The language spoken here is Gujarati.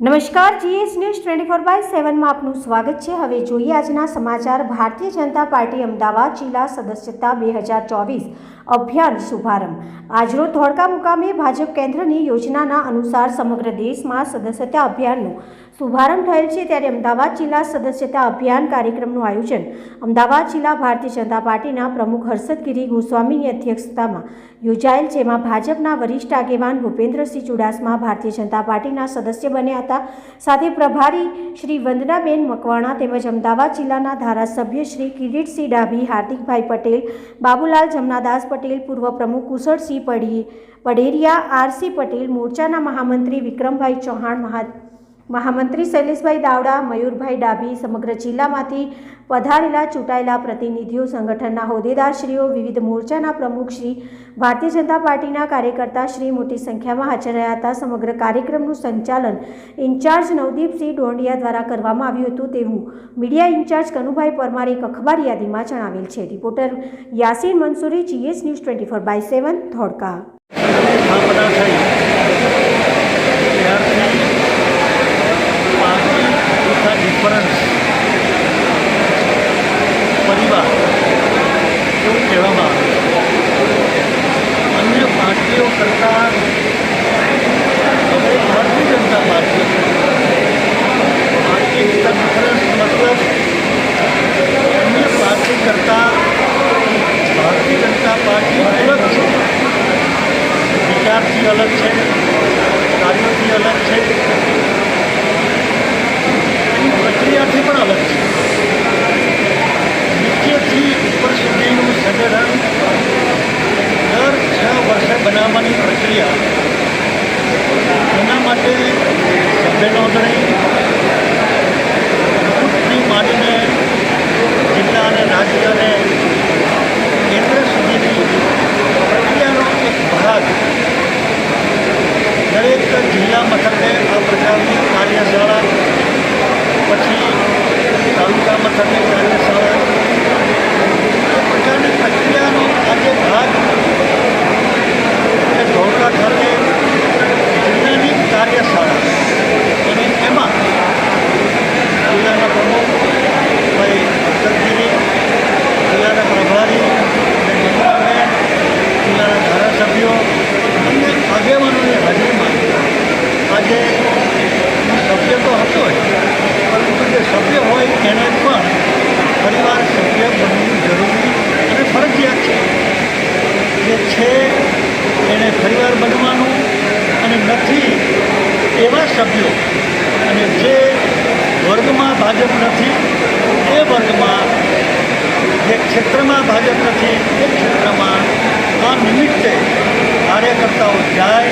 નમસ્કાર GS news twenty four by સેવનમાં આપનું સ્વાગત છે. હવે જોઈએ આજના સમાચાર. ભારતીય જનતા પાર્ટી અમદાવાદ જિલ્લા સદસ્યતા બે હજાર ચોવીસ અભિયાન શુભારંભ. આજરો ધોળકા મુકામે ભાજપ કેન્દ્રની યોજનાના અનુસાર સમગ્ર દેશમાં સદસ્યતા અભિયાનનો શુભારંભ થયેલ છે ત્યારે અમદાવાદ જિલ્લા સદસ્યતા અભિયાન કાર્યક્રમનું આયોજન. અમદાવાદ જિલ્લા ભારતીય જનતા પાર્ટીના પ્રમુખ હર્ષદગીરી ગોસ્વામીની અધ્યક્ષતામાં યોજાયેલ, જેમાં ભાજપના વરિષ્ઠ આગેવાન ભૂપેન્દ્રસિંહ ચુડાસમા, ભારતીય જનતા પાર્ટીના સદસ્ય બન્યા હતા. સાથે પ્રભારી શ્રી વંદનાબેન મકવાણા તેમજ અમદાવાદ જિલ્લાના ધારાસભ્ય શ્રી કિરીટસિંહ ડાભી, હાર્દિકભાઈ પટેલ, બાબુલાલ જમનાદાસ પટેલ, પૂર્વ પ્રમુખ કુશળસિંહ પડી, પડેરિયા, આરસી પટેલ, મોરચાના મહામંત્રી વિક્રમભાઈ ચૌહાણ, મહા મહામંત્રી શૈલેષભાઈ દાવડા, મયુરભાઈ ડાભી સમગ્ર જિલ્લામાંથી પધારેલા ચૂંટાયેલા પ્રતિનિધિઓ, સંગઠનના હોદ્દેદારશ્રીઓ, વિવિધ મોરચાના પ્રમુખ શ્રી, ભારતીય જનતા પાર્ટીના કાર્યકર્તા શ્રી મોટી સંખ્યામાં હાજર રહ્યા હતા. સમગ્ર કાર્યક્રમનું સંચાલન ઇન્ચાર્જ નવદીપસિંહ ડોંડિયા દ્વારા કરવામાં આવ્યું હતું તેવું મીડિયા ઇન્ચાર્જ કનુભાઈ પરમારે એક અખબાર યાદીમાં જણાવેલ છે. Reporter Yasin Mansuri, GS news twenty four by seven, Dholka. Bharatiya Janata party અલગ છે વિચારથી અલગ છે, કાર્યોથી અલગ છે, એની પ્રક્રિયાથી પણ અલગ છે. નીચેથી ઉપર સુધીનું સંગઠન દર છ વર્ષે બનાવવાની પ્રક્રિયા એના માટે સભ્ય નોંધણી બૂથથી માંડીને જિલ્લા અને રાજ્ય અને કેન્દ્ર સુધીની પ્રક્રિયાનો એક ભાગ દરેક જિલ્લા મથકે આ પ્રકારની કાર્યશાળા પછી તાલુકા મથકે કાર્યશાળા આ પ્રકારની પ્રક્રિયાનો આજે ભાગ એ ધોળકા ખાતે જિલ્લાની કાર્યશાળા અને એમાં જિલ્લાના પ્રમુખ ભાઈ અક્ષરગીરી જિલ્લાના પ્રભારી અને મંત્રાબેન જિલ્લાના ધારાસભ્યો અને આગેવાનોની હાજરીમાં આજે હું સભ્ય તો હતો જ પરંતુ જે સભ્ય હોય એને પણ પરિવાર સભ્ય બનવું જરૂરી અને ફરજિયાત છે જે છે, એને પરિવાર બનવાનું અને નથી એવા સભ્યો. અને જે વર્ગમાં ભાજપ નથી, એ વર્ગમાં, જે ક્ષેત્રમાં ભાજપ નથી, એ ક્ષેત્રમાં આ નિમિત્તે કાર્યકર્તાઓ જાય